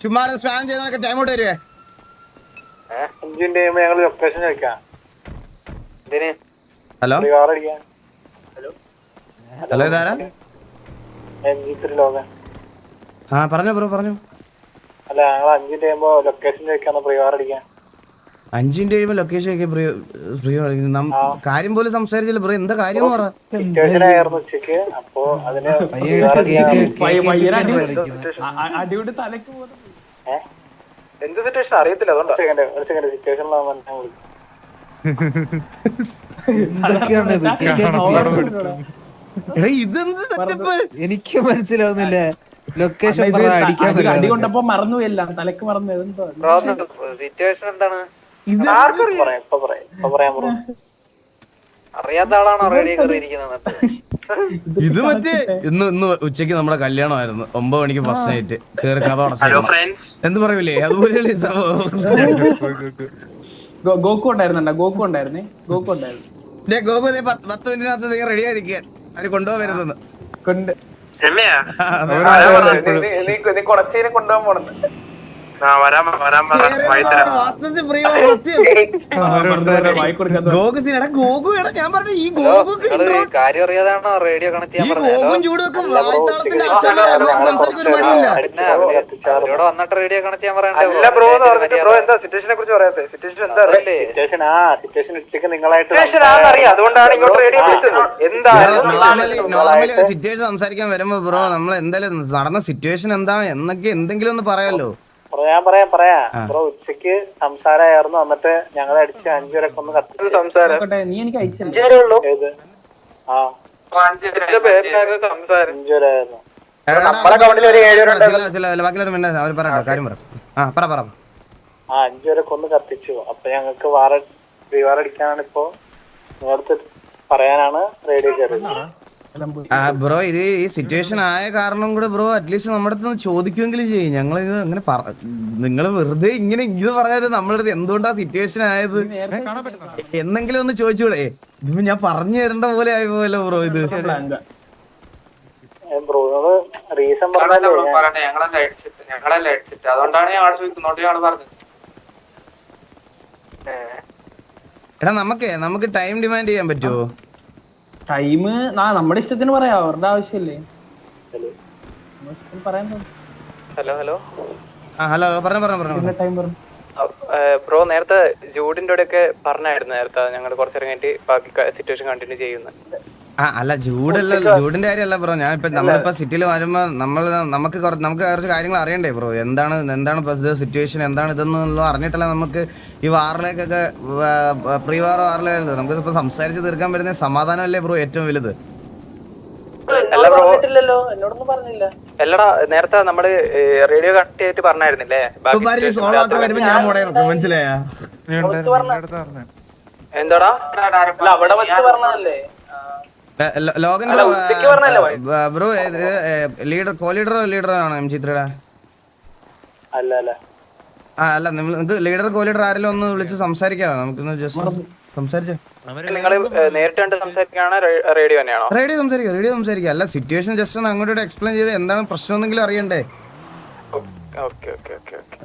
ചുമ്മാ സ്പാം ചെയ്യുന്നതൊക്കെ ടൈമോട്ട് വരുവേ അഞ്ചിന്റെ ലൊക്കേഷൻ ഹലോ ഹലോ ഇതാരാ? ആ പറഞ്ഞോ ബ്രോ പറഞ്ഞു. അല്ല ഞങ്ങൾ അഞ്ചിന്റെ ലൊക്കേഷൻ ചോദിക്കാന്ന് പ്രിവാർ അടിക്കാൻ. അഞ്ചിന്റെ കഴിയുമ്പോ ലൊക്കേഷൻ ഒക്കെ പ്രിയ പ്രിയ നാം കാര്യം പോലും സംസാരിച്ചില്ല. പ്രിയ എന്താ കാര്യം എന്ന് പറ. എന്ത് സിറ്റുവേഷൻ അറിയത്തില്ല ഇതെന്ത് സെറ്റപ്പ് എനിക്ക് മനസ്സിലാവുന്നില്ല. ലൊക്കേഷൻ അടിക്കാൻ അടി- കൊണ്ടപ്പോ മറന്നു എല്ലാം തലക്ക് മറന്നു എന്താ സിറ്റുവേഷൻ എന്താണ്? ഇത് പറയാം ഇപ്പൊ പറയാം ഇപ്പൊ പറയാൻ പറഞ്ഞു അറിയാത്ത ആളാണോ റേഡിയോ കയറിയിരിക്കുന്നത്? ഇത് മറ്റേ ഇന്ന് ഇന്ന് ഉച്ചയ്ക്ക് നമ്മുടെ കല്യാണമായിരുന്നു. ഒമ്പത് മണിക്ക് ഫസ്റ്റ് നൈറ്റ് കേറി കഥ അടച്ചു എന്ത് പറയൂലേ? അതുപോലെയല്ലേ കൊണ്ടുപോകുന്നത് സംഭവം. ഗോകു ഉണ്ടായിരുന്നുണ്ടോ ഉണ്ടായിരുന്നേ? ഗോകു ഉണ്ടായിരുന്നു. ഡേ ഗോകു ദേ പത്ത് പത്ത് മിനിറ്റിനകത്ത് നീ റെഡി ആയിരിക്കാൻ അവർ കൊണ്ടുപോകാൻ വരുന്നത് കൊണ്ട് നീ കൊടച്ചീനെ കൊണ്ടുപോകാൻ പോണെന്ന് ഗോകു എടാ ഞാൻ പറഞ്ഞു ഈ ഗോകു കാര്യം അറിയാതാണോ? റേഡിയോ കണക്ട് ചെയ്യാൻ ഗോകും വായ്ത്താളത്തിന്റെ സംസാരിക്കാൻ മടിയില്ല. വന്നിട്ട് റേഡിയോ കണക്ട് ചെയ്യാൻ പറയണ്ടേ? ബ്രോ ബ്രോ എന്താ സിറ്റുവേഷനെ കുറിച്ച് പറയാത്തെ? സിറ്റുവേഷൻ എന്താ? അറിയില്ലേ? സിറ്റുവേഷൻ ആ സിറ്റുവേഷൻ ഉച്ചയ്ക്ക് നിങ്ങളായിട്ട് അറിയാം അതുകൊണ്ടാണ് ഇങ്ങോട്ട് റേഡിയോ വിളിച്ചത്. നോർമലി സിറ്റുവേഷൻ സംസാരിക്കാൻ വരുമ്പോ ബ്രോ നമ്മൾ എന്തായാലും നടന്ന സിറ്റുവേഷൻ എന്താ? എന്നൊക്കെ എന്തെങ്കിലും ഒന്ന് പറയാലോ. പറയാൻ പറയാം പറയാ. ബ്രോ ഉച്ചയ്ക്ക് സംസാരമായിരുന്നു എന്നിട്ട് ഞങ്ങളെ അടിച്ച് അഞ്ചുവരൊക്കെ ഒന്ന് കത്തി സംസാരം. നീ എനിക്ക് ഏത്? ആ. സംസാരം? അഞ്ചുവരായിരുന്നു ബാക്കിയുള്ളവർ വേണ്ട അവർ പറയട്ടെ കാര്യം പറ. ആ പറ പറ. ആ അഞ്ചുവരൊക്കെ ഒന്ന് കത്തിച്ചു. അപ്പൊ ഞങ്ങൾക്ക് വാറ റീവാർ അടിക്കാനാണ് ഇപ്പോ നിങ്ങളടുത്ത് പറയാനാണ് റേഡിയോ കയറിയത് ബ്രോ ഇത് ഈ സിറ്റുവേഷൻ ആയ കാരണം കൂടെ ബ്രോ അറ്റ്ലീസ്റ്റ് നമ്മുടെ അടുത്ത് നിന്ന് ചോദിക്കുമെങ്കിലും ചെയ്യും. ഞങ്ങൾ ഇത് അങ്ങനെ നിങ്ങൾ വെറുതെ ഇങ്ങനെ ഇത് പറയാതെ നമ്മളുടെ അടുത്ത് എന്തുകൊണ്ടാ സിറ്റുവേഷൻ ആയത്? എന്നെങ്കിലും ഒന്ന് ചോദിച്ചൂടെ? ഇതിപ്പോ ഞാൻ പറഞ്ഞു തരേണ്ട പോലെ ആയി പോയല്ലോ ബ്രോ ഇത്. അതുകൊണ്ടാണ് ഞങ്ങൾ ചോദിക്കുന്നോണ്ട് ഞങ്ങൾ പറഞ്ഞത് എടാ നമുക്ക് നമുക്ക് ടൈം ഡിമാൻഡ് ചെയ്യാൻ പറ്റുമോ ടൈം നമ്മുടെ ഇഷ്ടത്തിന് പറയാം. അവരുടെ ആവശ്യമില്ലേ ഹലോ ഹലോ ആ ഹലോ പറഞ്ഞു പറഞ്ഞു പറഞ്ഞു. ടൈം പറഞ്ഞു ബ്രോ നേരത്തെ ജൂഡിന്റെ കൂടെ ഒക്കെ പറഞ്ഞായിരുന്നു നേരത്തെ. ഞങ്ങൾ കുറച്ചേരം കഴിഞ്ഞിട്ട് ബാക്കി സിറ്റുവേഷൻ കണ്ടിന്യൂ ചെയ്യുന്നത് ആ അല്ല ചൂടല്ല ചൂടിന്റെ കാര്യമല്ല ബ്രോ. ഞാൻ ഇപ്പൊ നമ്മളിപ്പോ സിറ്റിയിൽ വരുമ്പോ നമ്മൾ നമുക്ക് നമുക്ക് കുറച്ച് കാര്യങ്ങൾ അറിയണ്ടേ ബ്രോ. എന്താണ് എന്താണ് ഇപ്പൊ സിറ്റുവേഷൻ എന്താണ് ഇതെന്നുള്ളത് അറിഞ്ഞിട്ടല്ല നമുക്ക് ഈ വാറിലേക്കൊക്കെ പ്രീ വാർ വാറിലേക്ക് നമുക്ക് ഇപ്പൊ സംസാരിച്ച് തീർക്കാൻ പറ്റുന്ന സമാധാനമല്ലേ ബ്രോ ഏറ്റവും വലുത്? അല്ലടാ നേരത്തെ നമ്മൾ റേഡിയോ കണക്ട് ചെയ്തിട്ട് പറഞ്ഞായിരുന്നില്ലേ? മനസ്സിലായാ? എന്താടാ? അവിടെ വെച്ച് പറഞ്ഞതല്ലേ? Logan bro bro leader co ലീഡറോ ലീഡറോ ആണോ എം ചിത്രയുടെ? അല്ല അല്ല. ആ അല്ല നിങ്ങൾ നിങ്ങൾക്ക് ലീഡർ കോ ലീഡർ ആരെങ്കിലും ഒന്ന് വിളിച്ച് സംസാരിക്കാമോ നമുക്കൊന്ന് ജസ്റ്റ് സംസാരിച്ചേ. റേഡിയോ സംസാരിക്കാം റേഡിയോ സംസാരിക്കാം. അല്ല സിറ്റുവേഷൻ ജസ്റ്റ് ഒന്ന് അങ്ങോട്ട് എക്സ്പ്ലെയിൻ ചെയ്ത് എന്താണ് പ്രശ്നം എന്തെങ്കിലും അറിയണ്ടേ? Okay okay okay okay.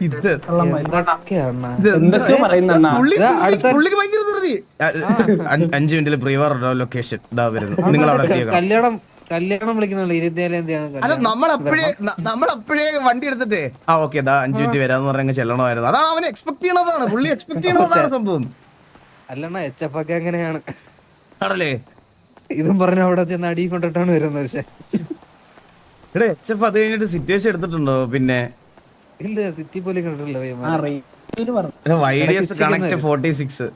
ഇത് പുള്ളിക്ക് ഭയങ്കര ധൃതി ആ, അഞ്ച് മിനിറ്റിൽ പ്രീവാർ ലൊക്കേഷൻ ഇതാ വരുന്നു നിങ്ങൾ അവിടെ കല്യാണം കല്യാണം വിളിക്കുന്നുള്ളൂ നമ്മളപ്പോഴേ നമ്മളപ്പോഴേ അല്ല നമ്മൾ അപ്പോഴേ നമ്മൾ അപ്പോഴേ വണ്ടി എടുത്തിട്ടേ ആ ഓക്കെ ഇതാ അഞ്ച് മിനിറ്റ് വരാന്ന് പറഞ്ഞ ചെല്ലണമായിരുന്നു. അതാണ് അവൻ എക്സ്പെക്ട് ചെയ്യണതാണ്. പുള്ളി എക്സ്പെക്ട് ചെയ്യണതാണ് സംഭവം. അല്ലണ്ണ എച്ച് എഫ് ഒക്കെ അങ്ങനെയാണ്. ആണല്ലേ? ഇതും പറഞ്ഞ അവിടെ ചെന്ന് അടി കൊണ്ടിട്ടാണ് വരുന്നത് പക്ഷെ. എടേ എച്ചപ്പ് അത് കഴിഞ്ഞിട്ട് സിറ്റുവേഷൻ എടുത്തിട്ടുണ്ടോ? പിന്നെ ഇല്ല സിറ്റി പോലെ കണ്ടിട്ടില്ല ആ പയ്യന്മാരെ. റേഡിയോയിൽ പറഞ്ഞു. വൈഡിയസ് കണക്ട് ഫോർട്ടി സിക്സ്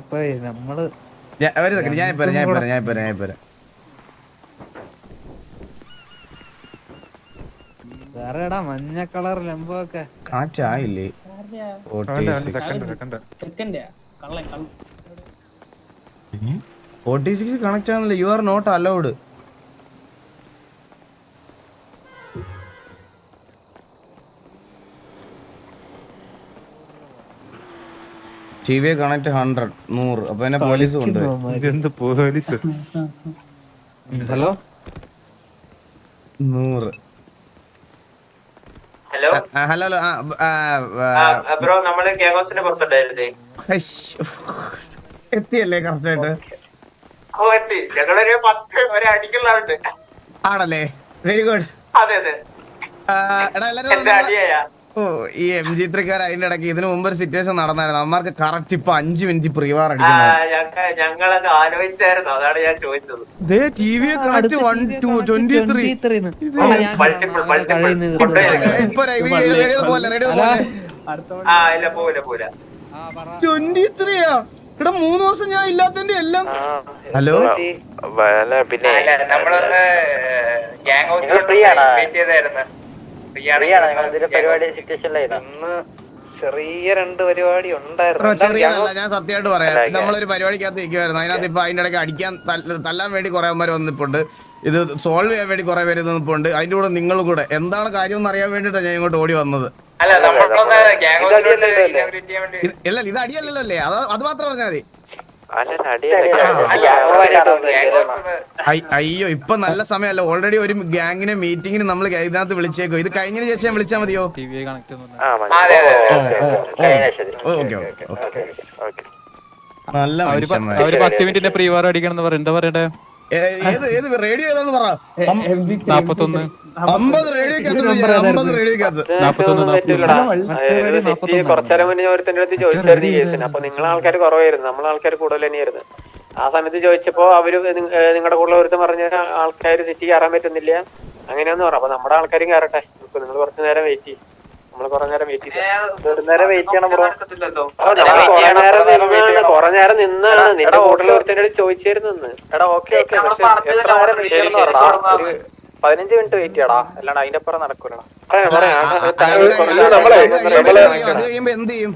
ഇപ്പൊ നമ്മൾ ഒരു സെക്കൻഡ് ഞാൻ പോരാ ഞാൻ പോരാ ഞാൻ പോരാ ഞാൻ പോരാ വേറെടാ മഞ്ഞ കളർ ലംബമൊക്കെ. കാറ്റായില്ലേ? ഫോർട്ടി സിക്സ് കണക്ട് ആവുന്നില്ല. You are not allowed TV connect hundred നൂറ്. അപ്പൊ എന്നെ പോലീസ് കൊണ്ടുപോയി. Police hello? നൂറ്. ഹലോ? ഹലോ ബ്രോ നമ്മൾ കേമോസിന്റെ പുറത്തുണ്ടായിരുന്നേ. എത്തിയല്ലേ കറക്റ്റ് ആയിട്ട് ഓ എത്തി. ഞങ്ങളൊരു പത്ത് ഒരു അടിക്കുള്ള ആണല്ലേ? വെരി ഗുഡ് അതെ അതെ. എടാ എല്ലാരും അടിയായ? ഓ ഈ എം ജി ത്രിക്കാർ അതിന്റെ ഇടയ്ക്ക് ഇതിനു മുമ്പ് ഒരു സിറ്റുവേഷൻ നടന്നായിരുന്നു അമ്മമാർക്ക് കറക്റ്റ് ഇപ്പൊ അഞ്ചു മിനിറ്റ് പ്രീവാർ ഞങ്ങളത് ആലോചിച്ചായിരുന്നു അതാണ് ഞാൻ ചോദിച്ചത് ദേ TV connect one two twenty three Multiple, multiple. ഇപ്പൊ റേഡിയോ പോലെ റേഡിയോ പോലെ ആ ഇല്ല പോവില്ല പോവില്ല ട്വന്റി ത്രീയാ എടാ മൂന്ന് ദിവസം ഞാൻ ഇല്ലാത്തതിന്റെ എല്ലാം ഹലോ പിന്നെ നമ്മളൊന്ന് ഗ്യാങ് ഹൗസ്? ചെയ്തായിരുന്നു ചെറിയ രണ്ട് പരിപാടി ബ്രോ ഉണ്ടായിരുന്നു ഞാൻ സത്യമായിട്ട് പറയാം. നമ്മളൊരു പരിപാടിക്കകത്ത് നിൽക്കുമായിരുന്നു അതിനകത്ത് ഇപ്പൊ അതിന്റെ ഇടയ്ക്ക് അടിക്കാൻ തല്ല- തല്ലാൻ വേണ്ടി കുറെ പേര് വന്നിപ്പുണ്ട്. ഇത് സോൾവ് ചെയ്യാൻ വേണ്ടി കുറെ പേര് നിന്നിപ്പുണ്ട്. അതിന്റെ കൂടെ നിങ്ങളും കൂടെ. എന്താണ് കാര്യം എന്ന് അറിയാൻ വേണ്ടിട്ടാണ് ഞാൻ ഇങ്ങോട്ട് ഓടി വന്നത്. അല്ല ഇത് അടിയല്ലല്ലോ അല്ലേ? അത് അത് മാത്രം പറഞ്ഞാൽ മതി. അയ്യോ ഇപ്പൊ നല്ല സമയമല്ല ഓൾറെഡി ഒരു ഗ്യാങ്ങിനെ മീറ്റിംഗിന് നമ്മൾ ഇതിനകത്ത് വിളിച്ചേക്കോ. ഇത് കഴിഞ്ഞതിന് ശേഷം ഞാൻ വിളിച്ചാൽ മതിയോ? നല്ല അവർ പത്ത് മിനിറ്റിന്റെ പ്രീവാർ അടിക്കണം എന്താ പറയണ്ടേ? ഏത് ഏത് റേഡിയോ ഏതാന്ന് പറ. നാപ്പത്തൊന്ന്. അമ്പത് റേഡിയോക്കകത്ത് കുറച്ചേരം മുന്നേ ഒരുത്തിന്റെ അടുത്ത് ചോദിച്ചായിരുന്നു ഈ കേസിന് അപ്പൊ നിങ്ങളെ ആൾക്കാർ കുറവായിരുന്നു നമ്മളെ ആൾക്കാർ കൂടുതൽ തന്നെയായിരുന്നു ആ സമയത്ത് ചോദിച്ചപ്പോ അവർ നിങ്ങളുടെ കൂടെ ഒരുത്തം പറഞ്ഞ ആൾക്കാർ സിറ്റി കയറാൻ പറ്റുന്നില്ല. അങ്ങനെയാന്ന് പറഞ്ഞു. അപ്പൊ നമ്മുടെ ആൾക്കാരും കയറട്ടെ ഇപ്പൊ നിങ്ങൾ കുറച്ചു നേരം വെയിറ്റ് ചെയ്യും. നമ്മൾ കുറെ നേരം വെയിറ്റ് ചെയ്യും നേരം വെയിറ്റ് ചെയ്യണം ബ്രോ. കുറെ നേരം നിന്നാണ് കുറെ നേരം നിന്നാണ് നിന്റെ ഹോട്ടലിൽ ഒരുത്തിന്റെ ചോദിച്ചിരുന്നു എടാ ഓക്കെ ഓക്കെ. എത്ര നേരം വെയിറ്റ് ചെയ്യണം പതിനഞ്ച് മിനിറ്റ് വെയിറ്റ് ചെയ്യടാ അല്ലാണ്ട് അതിന്റെ അപ്പുറം നടക്കൂലടാ അത് കഴിയുമ്പോ എന്ത് ചെയ്യും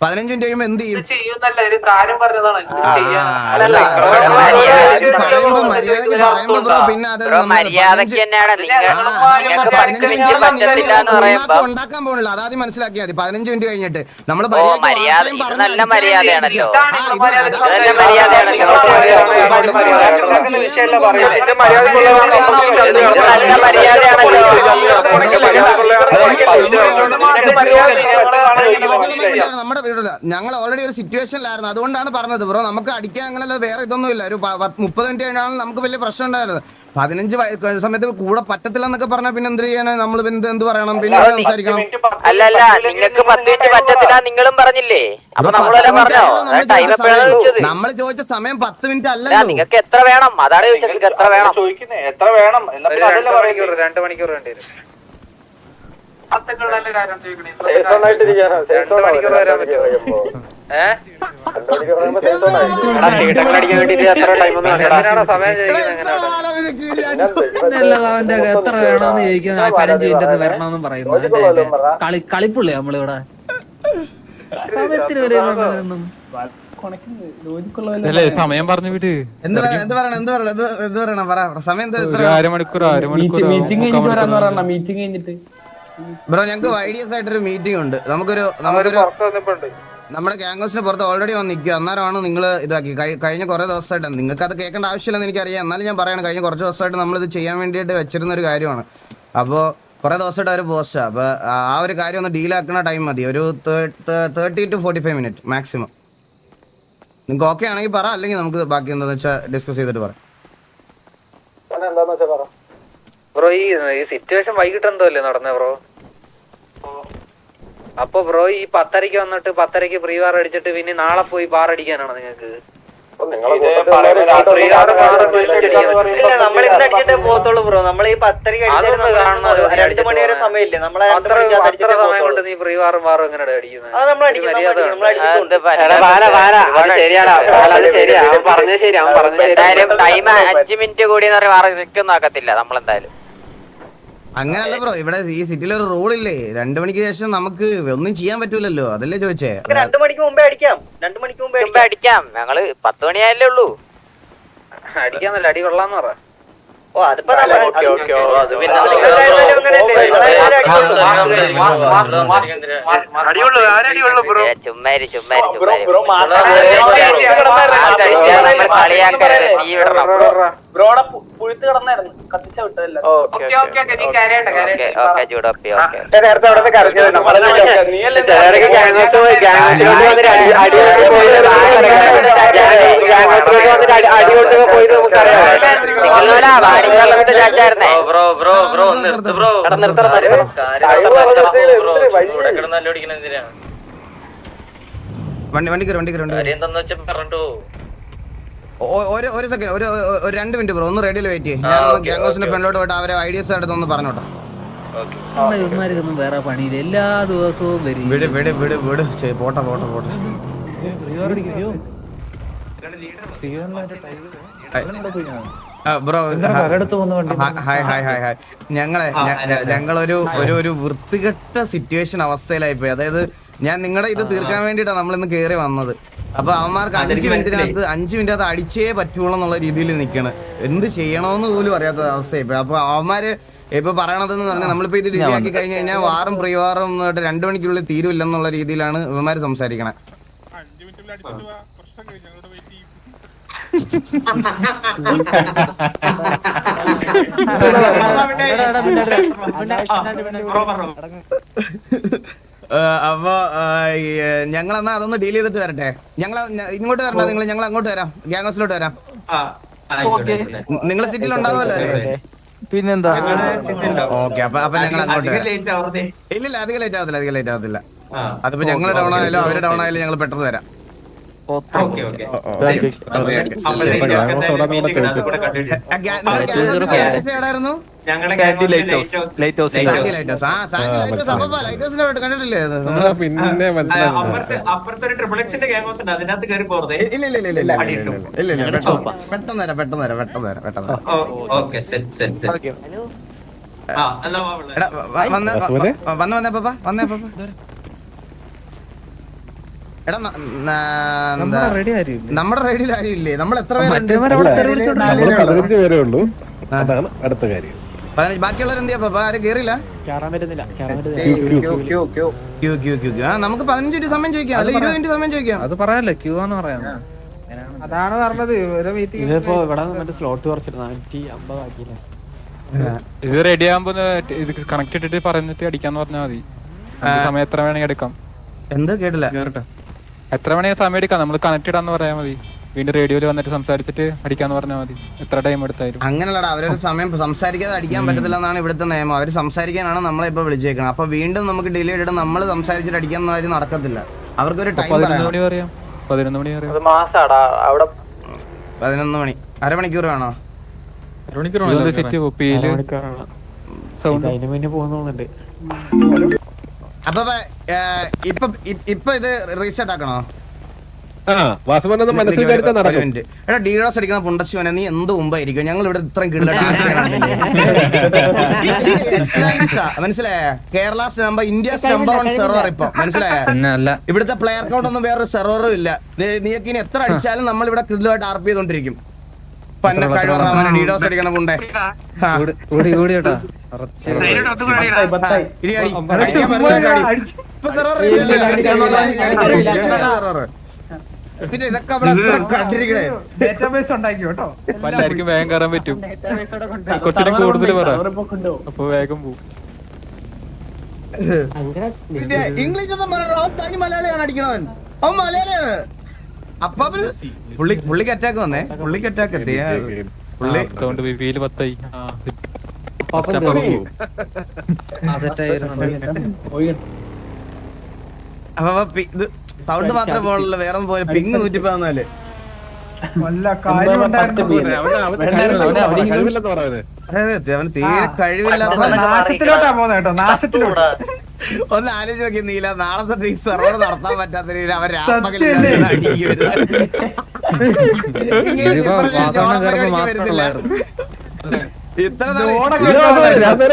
പതിനഞ്ച് മിനിറ്റ് കഴിയുമ്പോ എന്ത് ചെയ്യും? ചെയ്യുന്നല്ല ഒരു കാര്യം പറഞ്ഞതാണ്. ആ, അല്ല, മര്യാദയ്ക്ക് പറയുമ്പോ മര്യാദയ്ക്ക് പറയുമ്പോ ബ്രോ പിന്നെ അത് മര്യാദയ്ക്ക് ഉണ്ടാക്കാൻ- പോകണില്ല അതാദ്യം മനസ്സിലാക്കിയാൽ മതി പതിനഞ്ച് മിനിറ്റ് കഴിഞ്ഞിട്ട് നമ്മൾ നല്ല മര്യാദയാണല്ലോ. നമ്മുടെ വീടില്ല ഞങ്ങൾ ഓൾറെഡി ഒരു സിറ്റുവേഷനിലായിരുന്നു അതുകൊണ്ടാണ് പറഞ്ഞത്. ബ്രോ നമുക്ക് അടിക്കാൻ അങ്ങനെയല്ല വേറെ ഇതൊന്നും ഇല്ല. ഒരു മുപ്പത് മിനിറ്റ് കഴിഞ്ഞാൽ നമുക്ക് വലിയ പ്രശ്നം ഉണ്ടായിരുന്നു പതിനഞ്ച് സമയത്ത് കൂടെ പറ്റത്തില്ല എന്നൊക്കെ പറഞ്ഞാൽ പിന്നെ എന്ത് ചെയ്യാനാ? നമ്മൾ പിന്നെ എന്ത് പറയണം? പിന്നെ എന്ത് സംസാരിക്കണം? അല്ല അല്ല നിങ്ങൾക്ക് പത്ത് മിനിറ്റ് പറ്റത്തില്ല നിങ്ങളും പറഞ്ഞില്ലേ? നമ്മൾ ചോദിച്ച സമയം പത്ത് മിനിറ്റ് അല്ല, നിങ്ങൾക്ക് എത്ര വേണം? അതാണ് ചോദിച്ചത് എത്ര വേണം? ചോദിക്കുന്നേ എത്ര വേണം? അതല്ലേ മണിക്കൂർ രണ്ട് മണിക്കൂർ വേണ്ടി വരും. അവന്റെ എത്ര വേണമെന്ന് ചോദിക്കുന്നത് ആ പതിനഞ്ച് മിനിറ്റ് വരണമെന്നും പറയുന്നു അതിന്റെ കളി കളിപ്പുള്ളേ നമ്മളിവിടെ സമയത്തിന് അല്ലേ സമയം പറഞ്ഞു വിട് എന്ത് പറയണം എന്ത് പറയണം എന്ത് പറയണം എന്ത് പറയണം പറ സമയം അരമണിക്കൂർ അരമണിക്കൂർ മീറ്റിംഗ് കഴിഞ്ഞിട്ട് ബ്രോ ഞങ്ങൾക്ക് വൈഡിയസ് ആയിട്ടൊരു മീറ്റിംഗ് ഉണ്ട്. നമുക്കൊരു നമുക്കൊരു നമ്മുടെ ഗ്യാങ്സിന് പുറത്ത് ഓൾറെഡി വന്ന് നിൽക്കുക. അന്നേരമാണ് നിങ്ങൾ ഇതാക്കി. കഴിഞ്ഞ കുറേ ദിവസമായിട്ട് നിങ്ങൾക്ക് അത് കേൾക്കേണ്ട ആവശ്യമില്ലെന്ന് എനിക്കറിയാം. എന്നാലും ഞാൻ പറയണം കഴിഞ്ഞ കുറച്ച് ദിവസമായിട്ട് ഇത് ചെയ്യാൻ വേണ്ടിയിട്ട് വെച്ചിരുന്ന ഒരു കാര്യമാണ്. അപ്പോൾ കുറേ ദിവസമായിട്ട് ഒരു പോസ്റ്റാണ് അപ്പോൾ ആ ഒരു കാര്യം ഒന്ന് ഡീലാക്കുന്ന ടൈം മതി. ഒരു thirty to forty five minute maximum നിങ്ങൾക്ക് ഓക്കെ ആണെങ്കിൽ പറ അല്ലെങ്കിൽ നമുക്ക് ബാക്കി എന്താണെന്ന് വെച്ചാൽ ഡിസ്കസ് ചെയ്തിട്ട് പറയാം. ബ്രോ ഈ ഈ സിറ്റുവേഷൻ വൈകിട്ട് എന്തോ അല്ലേ നടന്നേ ബ്രോ അപ്പൊ ബ്രോ ഈ പത്തരക്ക് വന്നിട്ട് പത്തരക്ക് പ്രീ ബാർ അടിച്ചിട്ട് പിന്നെ നാളെ പോയി ബാർ അടിക്കാനാണോ നിങ്ങൾക്ക്? നമ്മൾ ഇന്ന് അടിച്ചിട്ടേ പോകത്തുള്ളൂ ബ്രോ. നമ്മൾ ഈ പത്തരക്ക് അതൊന്ന് കാണണം ഒരു രണ്ട് മണി വരെ സമയമില്ലേ. നമ്മളെ നീ വാറും ബാറും എങ്ങനെ അടിക്കുന്നത് അത് നമ്മൾ അടിക്കും, ടൈം അഞ്ചു മിനിറ്റ് കൂടി എന്ന് നിൽക്കൊന്നും ആക്കത്തില്ല നമ്മളെന്തായാലും. അങ്ങനല്ല ബ്രോ ഇവിടെ ഈ സിറ്റിയിൽ ഒരു റൂൾ ഇല്ലേ? രണ്ടു മണിക്ക് ശേഷം നമുക്ക് ഒന്നും ചെയ്യാൻ പറ്റൂലല്ലോ അതല്ലേ ചോദിച്ചേ? രണ്ടു മണിക്ക് മുമ്പേ അടിക്കാം. രണ്ടു മണിക്ക് മുമ്പേ അടിക്കാം. ഞങ്ങൾ പത്ത് മണിയായല്ലേ ഉള്ളൂ. അടിക്കാന്നല്ല അടി കൊള്ളാന്ന് പറ. ഓ അതിപ്പോ അത് പിന്നെ ചുമ്മാരി ബ്രോ? ചുമ്മാരി കളിയാക്കരുത്. തീ ബ്രോ. ബ്രോടെ പുഴുത്ത് കിടന്നായിരുന്നു. കത്തിച്ച വിട്ടതല്ല? ഓക്കെ ചൂടപ്പി ഓക്കെ നേരത്തെ അവിടെ അടികൊണ്ടൊക്കെ പോയി. നമുക്കറിയാം bro bro bro bro bro നിർത്തണം വണ്ടി വണ്ടി കയറി വണ്ടി കയറി ഒരു ഒരു സെക്കൻഡ് ഒരു ഒരു- ഒരു രണ്ട് മിനിറ്റ് ബ്രോ ഒന്ന് റെഡിയിൽ വെയിറ്റ് ചെയ്യും. ഞാൻ ഗ്യാങ് ഹൗസിന്റെ ഫ്രണ്ടിലോട്ട് പോയിട്ട് അവരെ ഐഡിയസ് എടുത്ത് ഒന്ന് പറഞ്ഞോട്ടെ. ഇവന്മാർക്കൊന്നും വേറെ പണിയില്ല. എല്ലാ ദിവസവും വരും. വിട് വിട് വിട് വിട്. പോട്ടെ പോട്ടെ പോട്ടെ. Bro hi hi hi hi ഞങ്ങളെ ഞങ്ങളൊരു ഒരു ഒരു വൃത്തികെട്ട സിറ്റുവേഷൻ അവസ്ഥയിലായി പോയി അതായത് ഞാൻ നിങ്ങളുടെ ഇത് തീർക്കാൻ വേണ്ടിയിട്ടാണ് നമ്മൾ ഇന്ന് കയറി വന്നത്. അപ്പൊ അവന്മാർക്ക് അഞ്ച് മിനിറ്റിനകത്ത് അഞ്ച് മിനിറ്റിനകത്ത് അടിച്ചേ പറ്റുള്ളൂ എന്നുള്ള രീതിയിൽ നിൽക്കണ്. എന്ത് ചെയ്യണമെന്ന് പോലും അറിയാത്ത അവസ്ഥയായി പോയി അപ്പൊ അവന്മാര് ഇപ്പൊ പറയണതെന്ന് പറഞ്ഞാൽ നമ്മളിപ്പോ ഇത് ഡിലേ ആക്കി കഴിഞ്ഞ് കഴിഞ്ഞാൽ വാറും പ്രിവാറും രണ്ടു മണിക്കുള്ളിൽ തീരുമില്ലെന്നുള്ള രീതിയിലാണ് ഇവന്മാര് സംസാരിക്കണേ. അപ്പൊ ഞങ്ങൾ എന്നാ അതൊന്ന് ഡീൽ ചെയ്തിട്ട് വരട്ടെ ഞങ്ങൾ ഇങ്ങോട്ട് തരണ്ട നിങ്ങൾ ഞങ്ങൾ അങ്ങോട്ട് വരാം ഗ്യാങ് ഹൗസിലോട്ട് വരാം നിങ്ങൾ സിറ്റിയിൽ ഉണ്ടാവുമല്ലോ അല്ലേ? പിന്നെന്താ? ഓക്കെ അപ്പൊ അപ്പൊ ഞങ്ങൾ അങ്ങോട്ട് ഇല്ലില്ല അധികം ലേറ്റ് ആവത്തില്ല അധികം ലേറ്റ് ആവത്തില്ല. അതിപ്പോ ഞങ്ങൾ ഡൗൺ ആയാലും അവർ ഡൗൺ ആയാലും ഞങ്ങൾ പെട്ടെന്ന് വരാം. പിന്നെ അപ്പുറത്തൊരു ട്രിപ്പിൾ എക്സിന്റെ ഉണ്ട്. അതിനകത്ത് ഇല്ല ഇല്ല ഇല്ല ഇല്ല ഇല്ല സെറ്റ് എടാ നമ്മുടെ റൈഡിൽ ആരും ഇല്ലേ നമ്മൾ എത്ര പേരുണ്ട്? അതാണ് അടുത്ത കാര്യം. ബാക്കിയുള്ളവർ ആരും നമുക്ക് പതിനഞ്ച് മിനിറ്റ് സമയം ചോദിക്കാം. അല്ല ഇരുപത് മിനിറ്റ് സമയം ചോദിക്കാം. അത് പറയാല്ലേ ക്യൂ ആന്ന് പറയാം. അതാണ് പറഞ്ഞത്. ഓരോ മീറ്റിംഗ് ഇതിപ്പോ ഇവിടെ മറ്റേ സ്ലോട്ട് കുറച്ചിട്ട് നാനൂറ്റി അമ്പത് ആക്കിയില്ല ഇത് റെഡി ആകുമ്പോ ഇത് കണക്ട് ഇട്ടിട്ട് പറഞ്ഞിട്ട് അടിക്കാന്ന് പറഞ്ഞാൽ മതി. സമയം എത്ര വേണമെങ്കിൽ എടുക്കാം. എന്താ കേട്ടില്ല? കേറട്ടെ. എത്ര മണി സമയം എടുക്കാം? നമ്മൾ കണക്ട് ഇടാന്ന് പറയാൻ മതി. വീണ്ടും റേഡിയോയിൽ വന്നിട്ട് സംസാരിച്ചിട്ട് അടിക്കാന്ന് പറഞ്ഞാൽ മതി. എത്ര ടൈം എടുത്തായിരുന്നു അങ്ങനല്ലടാ അവരൊരു സമയം സംസാരിക്കാതെ അടിക്കാൻ പറ്റത്തില്ല എന്നാണ് ഇവിടുത്തെ നിയമം. അവർ സംസാരിക്കാനാണ് നമ്മളെ ഇപ്പൊ വിളിച്ചേക്കണം. അപ്പൊ വീണ്ടും നമുക്ക് ഡിലേ ഇട്ടിട്ട് നമ്മൾ സംസാരിച്ചിട്ട് അടിക്കാൻ കാര്യം നടക്കത്തില്ല. അവർക്കൊരു ടൈം പതിനൊന്ന് പറയണം മണി പറയാം. പതിനൊന്ന് മണി പറയാം. മാസാടാ. അവിടെ പതിനൊന്ന് മണി. അരമണിക്കൂർ വേണോ? അരമണിക്കൂർ ഒപ്പിയിൽ സൗണ്ട് അതിന് മുന്നേ പോകുന്നുണ്ട് അപ്പൊ ഇപ്പൊ ഇപ്പൊ ഇത് റീസെറ്റ് ആക്കണോ. എടാ ഡീഡോസ് അടിക്കണ പുണ്ടശിവനെ നീ എന്ത് മുമ്പായിരിക്കും? ഞങ്ങൾ ഇവിടെ ഇത്രയും കിടിലായിട്ട് മനസ്സിലായ Kerala's number India's number one server ഇപ്പൊ. മനസ്സിലായ? ഇവിടുത്തെ പ്ലെയർ കൗണ്ട് ഒന്നും വേറൊരു സെർവറും ഇല്ല. നീയൊക്കെ ഇനി എത്ര അടിച്ചാലും നമ്മൾ ഇവിടെ കിടിലായിട്ട് ആർപ്പ് ചെയ്തോണ്ടിരിക്കും. പന്ന അടിക്കണം ഓടി ഓടി. പിന്നെ വേഗം കയറാൻ പറ്റും. കൊച്ചിനെ കൂടുതൽ പറ. അപ്പൊ വേഗം പോ ഇംഗ്ലീഷ് ഒന്നും തനി മലയാളിയാണ് അടിക്കണവൻ. അവൻ മലയാളിയാണ്. അപ്പൊ അവർ പുള്ളി പുള്ളിക്ക് അറ്റാക്ക് വന്നേ. പുള്ളിക്ക് അറ്റാക്ക് എത്തി. പുള്ളി അതുകൊണ്ട് പത്തായി. അപ്പൊ ഇത് സൗണ്ട് മാത്രമേ പോകണല്ലോ വേറെ ഒന്നും പോലെ പിങ് നൂറ്റി പതിനാല് അവന് തീരെ കഴിവില്ലാത്ത നാശത്തിലോട്ടാ പോകുന്നത് കേട്ടോ. നാശത്തിലോട്ട്. ഒന്ന് ആലോചിച്ച് നോക്കി നീല നാളെ തൊട്ട് ഈ സെർവർ നടത്താൻ പറ്റാത്ത രീതിയിൽ അവർ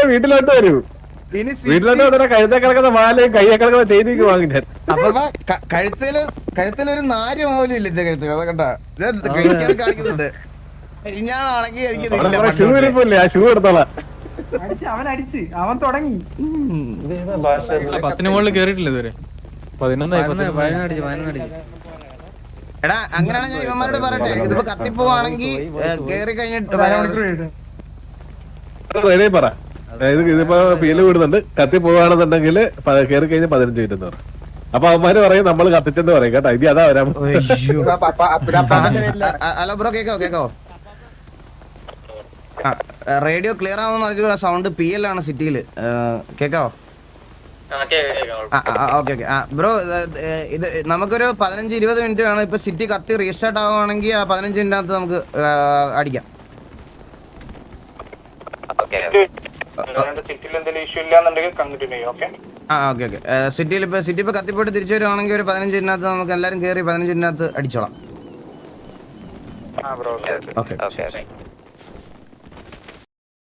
വീട്ടിലോട്ട് വരൂ. ഇനി വീട്ടിലോട്ട് വന്നിട്ട് കഴുത്തെ കിടക്കുന്ന മാലയും കയ്യെ കിടക്കുന്ന തേനിക്ക് വാങ്ങി ഞാൻ അപ്പൊ ഇപ്പൊ ക- കഴുത്തിൽ കഴുത്തിലൊരു നാര് മാവില്ല എന്റെ കഴുത്തിൽ അതൊക്കെ കേട്ടാ ഞാൻ കഴിക്കാൻ കാണിക്കുന്നുണ്ട്. ഞാനാണെങ്കിൽ എനിക്ക് ഷൂ ഇരിപ്പില്ലേ? ആ ഷൂ എടുത്തോളാം. അടിച്ച് അവൻ അടിച്ച് അവൻ തുടങ്ങി പത്തിന് മുകളിൽ കേറിയിട്ടില്ല ഇതുവരെ എടാ അങ്ങനെയാണ് ഞാൻ ഇവന്മാരോട് പറയട്ടെ ഇതിപ്പോ കത്തിപ്പോവാണെങ്കിൽ കേറി കഴിഞ്ഞിട്ട് പറ അതായത് ഇതിപ്പോ ഫീൽ കൂടുന്നുണ്ട് കത്തി പോവാണെന്നുണ്ടെങ്കിൽ കയറി കഴിഞ്ഞ് പതിനഞ്ച് മിനിറ്റ് എന്ന് പറയും അപ്പൊ അവന്മാര് പറയും നമ്മൾ കത്തിച്ചെന്ന് പറയും കേട്ടോ ഇനി അതാ വരാം ഹലോ ബ്രോ കേക്കോ കേക്കോ റേഡിയോ ക്ലിയർ ആവുന്ന സൗണ്ട് പി എൽ ആണ് സിറ്റിയിൽ കേക്കാവോ? Okay okay. ആ ബ്രോ ഇത് നമുക്കൊരു പതിനഞ്ച് ഇരുപത് മിനിറ്റ് വേണം. ഇപ്പൊ സിറ്റി കത്തി റീസ്റ്റാർട്ട് ആവുകയാണെങ്കിൽ ആ പതിനഞ്ച് മിനിറ്റിനകത്ത് നമുക്ക് അടിക്കാം. ആ ഓക്കെ ഓക്കെ. സിറ്റിയിൽ ഇപ്പൊ സിറ്റി ഇപ്പൊ കത്തിപ്പോയിട്ട് തിരിച്ചു വരുവാണെങ്കിൽ ഒരു പതിനഞ്ച് മിനിറ്റിനകത്ത് നമുക്ക് എല്ലാവരും കയറി പതിനഞ്ച് മിനിറ്റിനകത്ത് അടിച്ചോളാം. ആ ബ്രോ ഓക്കെ. Okay okay.